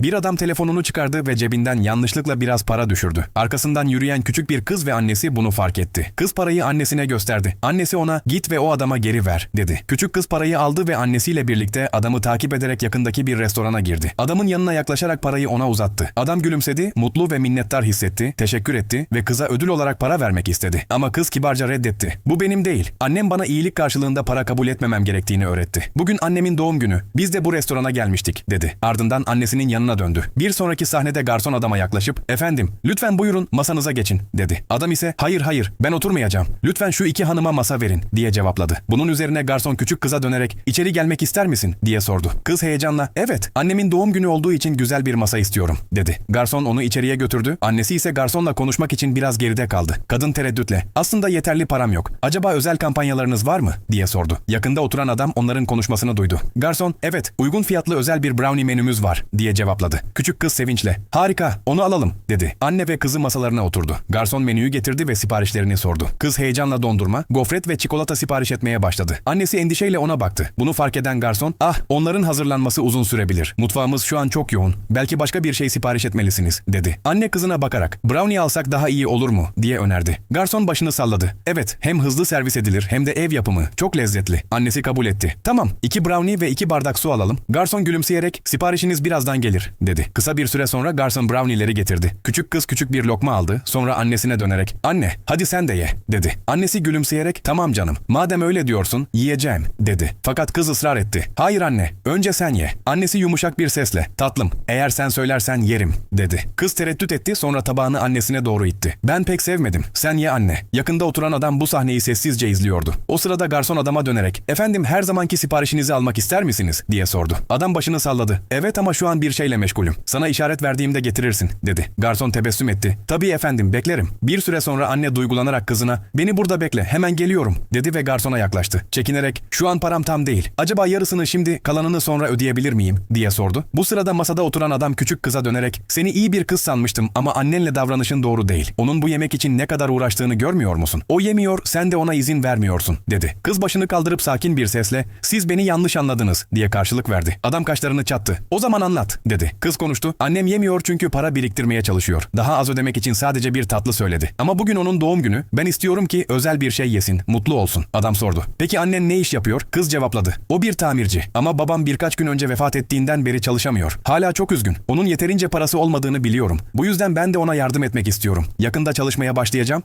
Bir adam telefonunu çıkardı ve cebinden yanlışlıkla biraz para düşürdü. Arkasından yürüyen küçük bir kız ve annesi bunu fark etti. Kız parayı annesine gösterdi. Annesi ona git ve o adama geri ver dedi. Küçük kız parayı aldı ve annesiyle birlikte adamı takip ederek yakındaki bir restorana girdi. Adamın yanına yaklaşarak parayı ona uzattı. Adam gülümsedi, mutlu ve minnettar hissetti, teşekkür etti ve kıza ödül olarak para vermek istedi. Ama kız kibarca reddetti. Bu benim değil. Annem bana iyilik karşılığında para kabul etmemem gerektiğini öğretti. Bugün annemin doğum günü. Biz de bu restorana gelmiştik dedi. Ardından annesinin yanına döndü. Bir sonraki sahnede garson adama yaklaşıp efendim lütfen buyurun masanıza geçin dedi. Adam ise hayır hayır ben oturmayacağım. Lütfen şu iki hanıma masa verin diye cevapladı. Bunun üzerine garson küçük kıza dönerek içeri gelmek ister misin diye sordu. Kız heyecanla evet annemin doğum günü olduğu için güzel bir masa istiyorum dedi. Garson onu içeriye götürdü. Annesi ise garsonla konuşmak için biraz geride kaldı. Kadın tereddütle aslında yeterli param yok. Acaba özel kampanyalarınız var mı diye sordu. Yakında oturan adam onların konuşmasını duydu. Garson evet uygun fiyatlı özel bir brownie menümüz var diye cevapladı. Küçük kız sevinçle harika onu alalım dedi. Anne ve kızı masalarına oturdu. Garson menüyü getirdi ve siparişlerini sordu. Kız heyecanla dondurma, gofret ve çikolata sipariş etmeye başladı. Annesi endişeyle ona baktı. Bunu fark eden garson ah onların hazırlanması uzun sürebilir. Mutfağımız şu an çok yoğun. Belki başka bir şey sipariş etmelisiniz dedi. Anne kızına bakarak brownie alsak daha iyi olur mu diye önerdi. Garson başını salladı. Evet hem hızlı servis edilir hem de ev yapımı. Çok lezzetli. Annesi kabul etti. Tamam iki brownie ve iki bardak su alalım. Garson gülümseyerek siparişiniz birazdan gelir dedi. Kısa bir süre sonra garson brownie'leri getirdi. Küçük kız küçük bir lokma aldı. Sonra annesine dönerek anne hadi sen de ye dedi. Annesi gülümseyerek tamam canım madem öyle diyorsun yiyeceğim dedi. Fakat kız ısrar etti. Hayır anne önce sen ye. Annesi yumuşak bir sesle tatlım eğer sen söylersen yerim dedi. Kız tereddüt etti sonra tabağını annesine doğru itti. Ben pek sevmedim. Sen ye anne. Yakında oturan adam bu sahneyi sessizce izliyordu. O sırada garson adama dönerek efendim her zamanki siparişinizi almak ister misiniz diye sordu. Adam başını salladı. Evet ama şu an bir şeyle meşgulüm. Sana işaret verdiğimde getirirsin dedi. Garson tebessüm etti. Tabii efendim beklerim. Bir süre sonra anne duygulanarak kızına beni burada bekle hemen geliyorum dedi ve garsona yaklaştı. Çekinerek şu an param tam değil. Acaba yarısını şimdi kalanını sonra ödeyebilir miyim diye sordu. Bu sırada masada oturan adam küçük kıza dönerek seni iyi bir kız sanmıştım ama annenle davranışın doğru değil. Onun bu yemek için ne kadar uğraştığını görmüyor musun? O yemiyor sen de ona izin vermiyorsun dedi. Kız başını kaldırıp sakin bir sesle siz beni yanlış anladınız diye karşılık verdi. Adam kaşlarını çattı. O zaman anlat Kız konuştu. Annem yemiyor çünkü para biriktirmeye çalışıyor. Daha az ödemek için sadece bir tatlı söyledi. Ama bugün onun doğum günü. Ben istiyorum ki özel bir şey yesin, mutlu olsun. Adam sordu. Peki annen ne iş yapıyor? Kız cevapladı. O bir tamirci. Ama babam birkaç gün önce vefat ettiğinden beri çalışamıyor. Hala çok üzgün. Onun yeterince parası olmadığını biliyorum. Bu yüzden ben de ona yardım etmek istiyorum. Yakında çalışmaya başlayacağım.